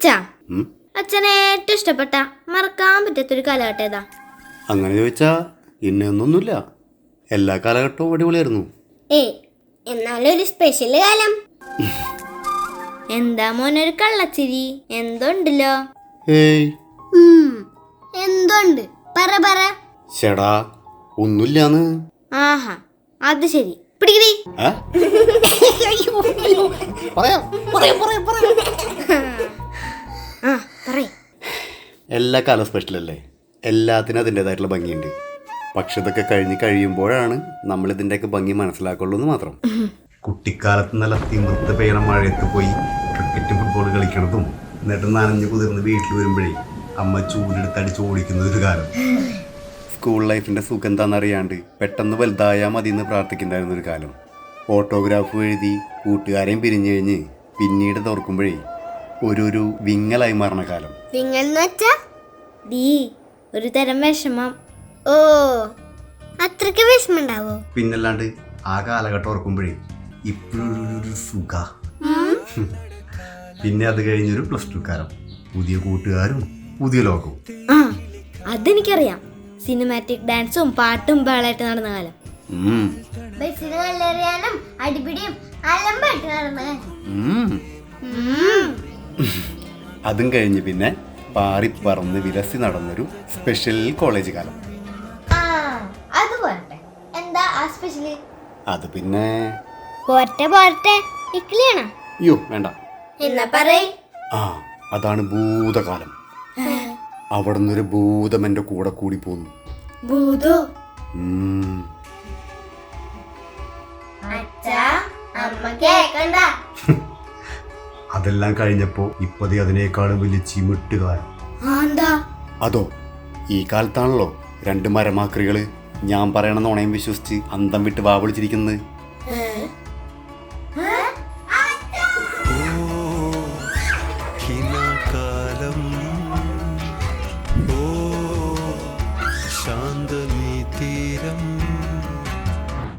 അച്ഛാ? അച്ഛനെ ഏറ്റവും ഇഷ്ടപ്പെട്ട മറക്കാൻ പറ്റാത്തൊരു കാലഘട്ടം ഏതാ? അങ്ങനെ ചോദിച്ചാ ഇന്നൊന്നുമില്ല എല്ലാ കാലഘട്ടവും അടിപൊളിയായിരുന്നു. ഏ എന്നാലും ഒരു സ്പെഷ്യൽ കാലം. എന്താ മോനൊരു കള്ളച്ചിരി? എന്തുണ്ടല്ലോ? ഏയ്. എന്തുണ്ട്? പറ പറ. ചേടാ ഒന്നുമില്ലാന്ന്. ആഹാ അത് ശരി. പിടിക്കടി? പറയാം പറയാം പറയാം പറയാം. എല്ലാ കാലം സ്പെഷ്യലല്ലേ എല്ലാത്തിനും അതിന്റെതായിട്ടുള്ള ഭംഗിയുണ്ട്. പക്ഷെ ഇതൊക്കെ കഴിഞ്ഞ് കഴിയുമ്പോഴാണ് നമ്മൾ ഇതിന്റെയൊക്കെ ഭംഗി മനസ്സിലാക്കുള്ളൂ എന്ന് മാത്രം. കുട്ടിക്കാലത്ത് നല്ല തിമിർത്ത് പെയ്യണ മഴയത്ത് പോയി ക്രിക്കറ്റ് ഫുട്ബോൾ കളിക്കണതും എന്നിട്ട് നനഞ്ഞു കുതിർന്ന് വീട്ടിൽ വരുമ്പോഴേ അമ്മ ചൂടെടുത്ത് അടിച്ച് ഓടിക്കുന്ന ഒരു കാലം. സ്കൂൾ ലൈഫിന്റെ സുഖം എന്താണെന്നറിയാണ്ട് പെട്ടെന്ന് വലുതായാൽ മതി എന്ന് പ്രാർത്ഥിക്കുന്നുണ്ടായിരുന്ന ഒരു കാലം. ഓട്ടോഗ്രാഫ് എഴുതി കൂട്ടുകാരെയും പിരിഞ്ഞു കഴിഞ്ഞ് പിന്നീട് തുറക്കുമ്പോഴേ ഒരു ഒരു വിങ്ങലായി മാറണ കാലം. വിങ്ങൽ എന്ന് വെച്ചാ ഡീ ഒരു തരം വിഷമം. ഓ അത്രയ്ക്ക് വിഷമുണ്ടാവോ പിന്നല്ലാണ്ട് ആ കാലഘട്ടം ഓർക്കുമ്പോഴേ ഇപ്പോഴൊരു സുഖ. പിന്നെ അത് കഴിഞ്ഞൊരു പ്ലസ് ടു കാലം. പുതിയ കൂട്ടുകാരും പുതിയ ലോകവും. ആ അതെനിക്കറിയാം. സിനിമാറ്റിക് ഡാൻസും പാട്ടും ബഹളായിട്ട് നടന്ന കാലം. ബസ്സിന് കല്ലെറിയാനും അടിപിടിയും അലമ്പായിട്ട് നടന്ന കാലം. അതും കഴിഞ്ഞ് പിന്നെ പാറിപ്പറന്ന് വിലസി നടന്നൊരു സ്പെഷ്യൽ കോളേജ് കാലം. അത് പോരട്ടെ. എന്താ ആ സ്പെഷ്യൽ അത് പിന്നെ പോരട്ടെ പോരട്ടെ. ഇക്ലിയാണോ? അയ്യോ വേണ്ട. എന്നാ പറയ്. ആ അതാണ് ഭൂതകാലം. അവിടെ നിന്നൊരു ഭൂതം എന്റെ കൂടെ കൂടി പോന്നു. ഭൂതോ. അച്ഛാ അമ്മ കേക്കണ്ട? അതെല്ലാം കഴിഞ്ഞപ്പോൾ ഇപ്പതി അതിനേക്കാളും വലിയ ചിമിട്ടുകാരൻ. അതോ ഈ കാലത്താണല്ലോ രണ്ട് മരമാക്രികൾ ഞാൻ പറയണമെന്ന് നോണയം വിശ്വസിച്ച് അന്തം വിട്ട് വാവിളിച്ചിരിക്കുന്നത് ശാന്ത